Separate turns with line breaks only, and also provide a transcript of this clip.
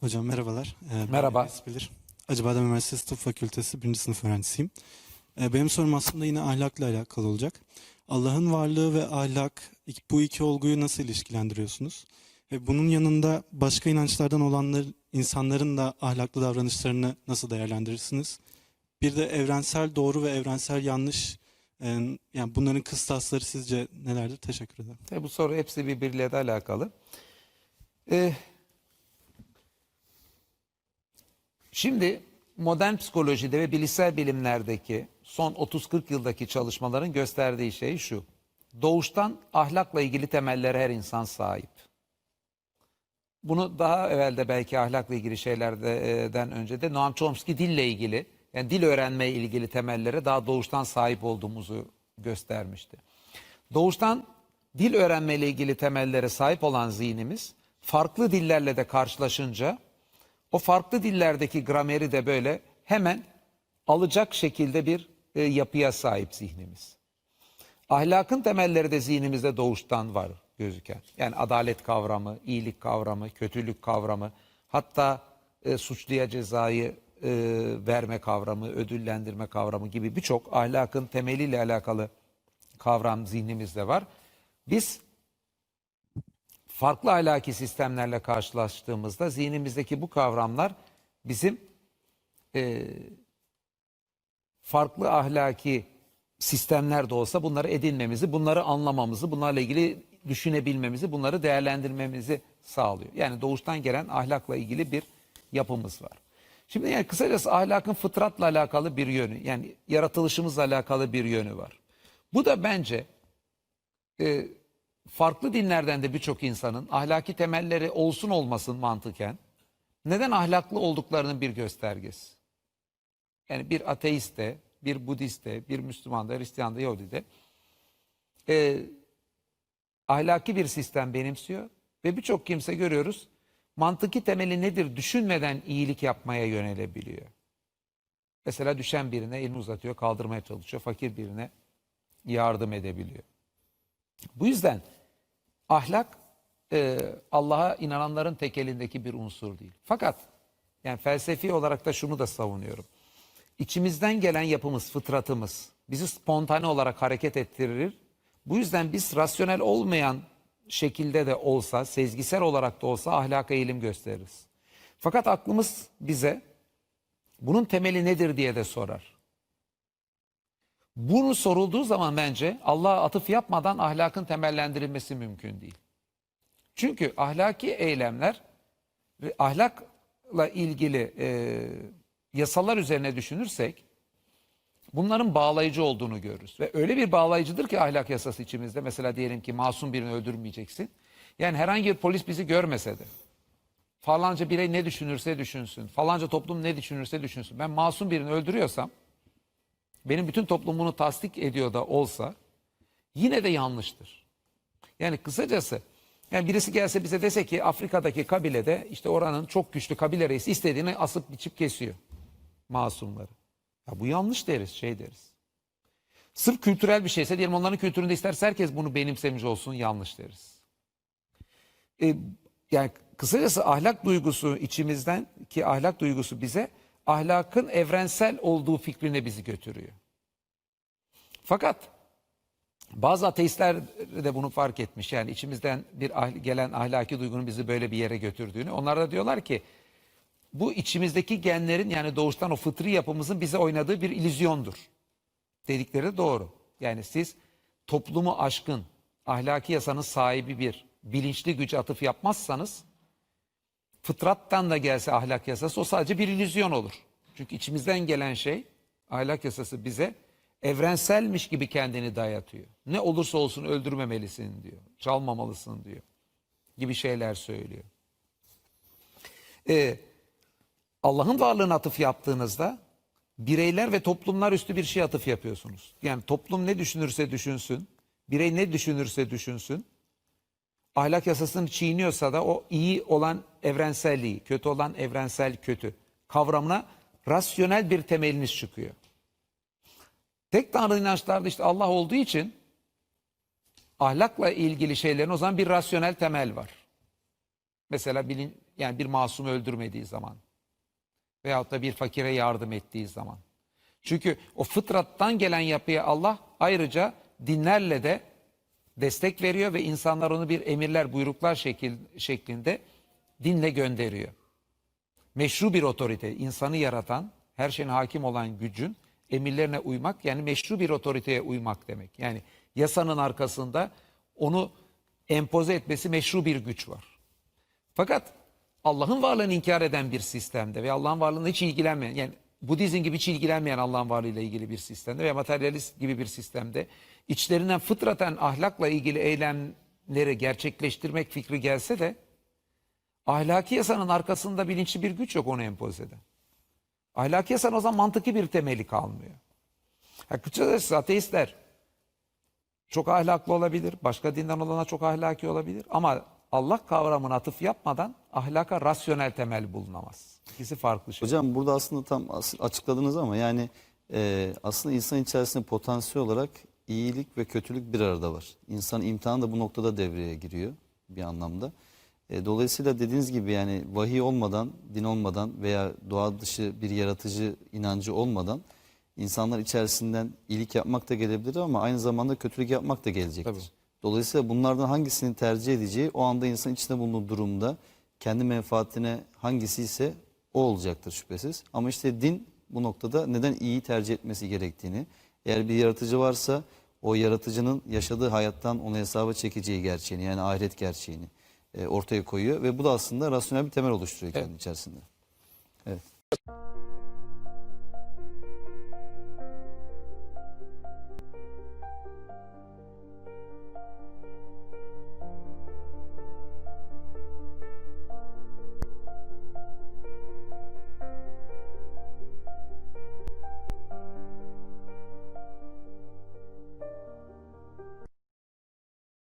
Hocam merhabalar. Ee, ben
Merhaba.
Enes Bilir. Acıbadem Üniversitesi Tıp Fakültesi 1. sınıf öğrencisiyim. Ee, benim sorum aslında yine ahlakla alakalı olacak. Allah'ın varlığı ve ahlak bu iki olguyu nasıl ilişkilendiriyorsunuz? Ve bunun yanında başka inançlardan olanlar, insanların da ahlaklı davranışlarını nasıl değerlendirirsiniz? Bir de evrensel doğru ve evrensel yanlış, e, yani bunların kıstasları sizce nelerdir? Teşekkür ederim.
E, bu soru hepsi birbiriyle de alakalı. E, şimdi modern psikolojide ve bilişsel bilimlerdeki son 30-40 yıldaki çalışmaların gösterdiği şey şu. Doğuştan ahlakla ilgili temellere her insan sahip. Bunu daha evvel belki ahlakla ilgili şeylerden önce de Noam Chomsky dille ilgili, yani dil öğrenmeye ilgili temellere daha doğuştan sahip olduğumuzu göstermişti. Doğuştan dil öğrenmeyle ilgili temellere sahip olan zihnimiz farklı dillerle de karşılaşınca o farklı dillerdeki grameri de böyle hemen alacak şekilde bir e, yapıya sahip zihnimiz. Ahlakın temelleri de zihnimizde doğuştan var gözüken. Yani adalet kavramı, iyilik kavramı, kötülük kavramı, hatta e, suçluya cezayı e, verme kavramı, ödüllendirme kavramı gibi birçok ahlakın temeliyle alakalı kavram zihnimizde var. Biz farklı ahlaki sistemlerle karşılaştığımızda zihnimizdeki bu kavramlar bizim e, farklı ahlaki sistemler de olsa bunları edinmemizi, bunları anlamamızı, bunlarla ilgili düşünebilmemizi, bunları değerlendirmemizi sağlıyor. Yani doğuştan gelen ahlakla ilgili bir yapımız var. Şimdi yani kısacası ahlakın fıtratla alakalı bir yönü, yani yaratılışımızla alakalı bir yönü var. Bu da bence e, farklı dinlerden de birçok insanın ahlaki temelleri olsun olmasın mantıken neden ahlaklı olduklarının bir göstergesi. Yani bir ateist bir Budist bir Müslüman da, Hristiyan da, Yahudi de e, ahlaki bir sistem benimsiyor ve birçok kimse görüyoruz mantıki temeli nedir düşünmeden iyilik yapmaya yönelebiliyor. Mesela düşen birine elini uzatıyor, kaldırmaya çalışıyor. Fakir birine yardım edebiliyor. Bu yüzden ahlak e, Allah'a inananların tek elindeki bir unsur değil. Fakat yani felsefi olarak da şunu da savunuyorum. İçimizden gelen yapımız, fıtratımız bizi spontane olarak hareket ettirir. Bu yüzden biz rasyonel olmayan şekilde de olsa, sezgisel olarak da olsa ahlaka eğilim gösteririz. Fakat aklımız bize bunun temeli nedir diye de sorar. Bunu sorulduğu zaman bence Allah'a atıf yapmadan ahlakın temellendirilmesi mümkün değil. Çünkü ahlaki eylemler ve ahlakla ilgili e, yasalar üzerine düşünürsek bunların bağlayıcı olduğunu görürüz. Ve öyle bir bağlayıcıdır ki ahlak yasası içimizde. Mesela diyelim ki masum birini öldürmeyeceksin. Yani herhangi bir polis bizi görmese de falanca birey ne düşünürse düşünsün, falanca toplum ne düşünürse düşünsün. Ben masum birini öldürüyorsam benim bütün toplum bunu tasdik ediyor da olsa yine de yanlıştır. Yani kısacası yani birisi gelse bize dese ki Afrika'daki kabilede işte oranın çok güçlü kabile reisi istediğini asıp biçip kesiyor masumları. Ya bu yanlış deriz şey deriz. Sırf kültürel bir şeyse diyelim onların kültüründe isterse herkes bunu benimsemiş olsun yanlış deriz. E, yani kısacası ahlak duygusu içimizden ki ahlak duygusu bize ahlakın evrensel olduğu fikrine bizi götürüyor. Fakat bazı ateistler de bunu fark etmiş. Yani içimizden bir ahl- gelen ahlaki duygunun bizi böyle bir yere götürdüğünü. Onlar da diyorlar ki bu içimizdeki genlerin yani doğuştan o fıtri yapımızın bize oynadığı bir illüzyondur. Dedikleri de doğru. Yani siz toplumu aşkın, ahlaki yasanın sahibi bir bilinçli güç atıf yapmazsanız fıtrattan da gelse ahlak yasası o sadece bir illüzyon olur. Çünkü içimizden gelen şey ahlak yasası bize evrenselmiş gibi kendini dayatıyor. Ne olursa olsun öldürmemelisin diyor. Çalmamalısın diyor. Gibi şeyler söylüyor. Ee, Allah'ın varlığına atıf yaptığınızda bireyler ve toplumlar üstü bir şey atıf yapıyorsunuz. Yani toplum ne düşünürse düşünsün, birey ne düşünürse düşünsün, ahlak yasasını çiğniyorsa da o iyi olan evrenselliği, kötü olan evrensel kötü kavramına rasyonel bir temeliniz çıkıyor. Tek tanrı inançlarda işte Allah olduğu için ahlakla ilgili şeylerin o zaman bir rasyonel temel var. Mesela bilin, Yani bir masumu öldürmediği zaman. Veyahut da bir fakire yardım ettiği zaman. Çünkü o fıtrattan gelen yapıya Allah ayrıca dinlerle de destek veriyor ve insanlar onu bir emirler, buyruklar şekil, şeklinde dinle gönderiyor. Meşru bir otorite, insanı yaratan, her şeyin hakim olan gücün emirlerine uymak yani meşru bir otoriteye uymak demek. Yani yasanın arkasında onu empoze etmesi meşru bir güç var. Fakat Allah'ın varlığını inkar eden bir sistemde ve Allah'ın varlığına hiç ilgilenmeyen yani Budizm gibi hiç ilgilenmeyen Allah'ın varlığıyla ilgili bir sistemde veya materyalist gibi bir sistemde içlerinden fıtraten ahlakla ilgili eylemleri gerçekleştirmek fikri gelse de ahlaki yasanın arkasında bilinçli bir güç yok onu empoze eden. Ahlaki yasanın o zaman mantıki bir temeli kalmıyor. Ha, ateistler çok ahlaklı olabilir. Başka dinden olana çok ahlaki olabilir. Ama Allah kavramına atıf yapmadan ahlaka rasyonel temel bulunamaz. İkisi farklı şey.
Hocam burada aslında tam açıkladınız ama yani e, aslında insan içerisinde potansiyel olarak iyilik ve kötülük bir arada var. İnsan imtihanı da bu noktada devreye giriyor bir anlamda. E, dolayısıyla dediğiniz gibi yani vahiy olmadan, din olmadan veya doğa dışı bir yaratıcı inancı olmadan insanlar içerisinden iyilik yapmak da gelebilir ama aynı zamanda kötülük yapmak da gelecektir.
Tabii.
Dolayısıyla bunlardan hangisini tercih edeceği o anda insan içinde bulunduğu durumda kendi menfaatine hangisi ise o olacaktır şüphesiz. Ama işte din bu noktada neden iyi tercih etmesi gerektiğini, eğer bir yaratıcı varsa o yaratıcının yaşadığı hayattan onu hesaba çekeceği gerçeğini yani ahiret gerçeğini e, ortaya koyuyor ve bu da aslında rasyonel bir temel oluşturuyor kendi içerisinde. Evet.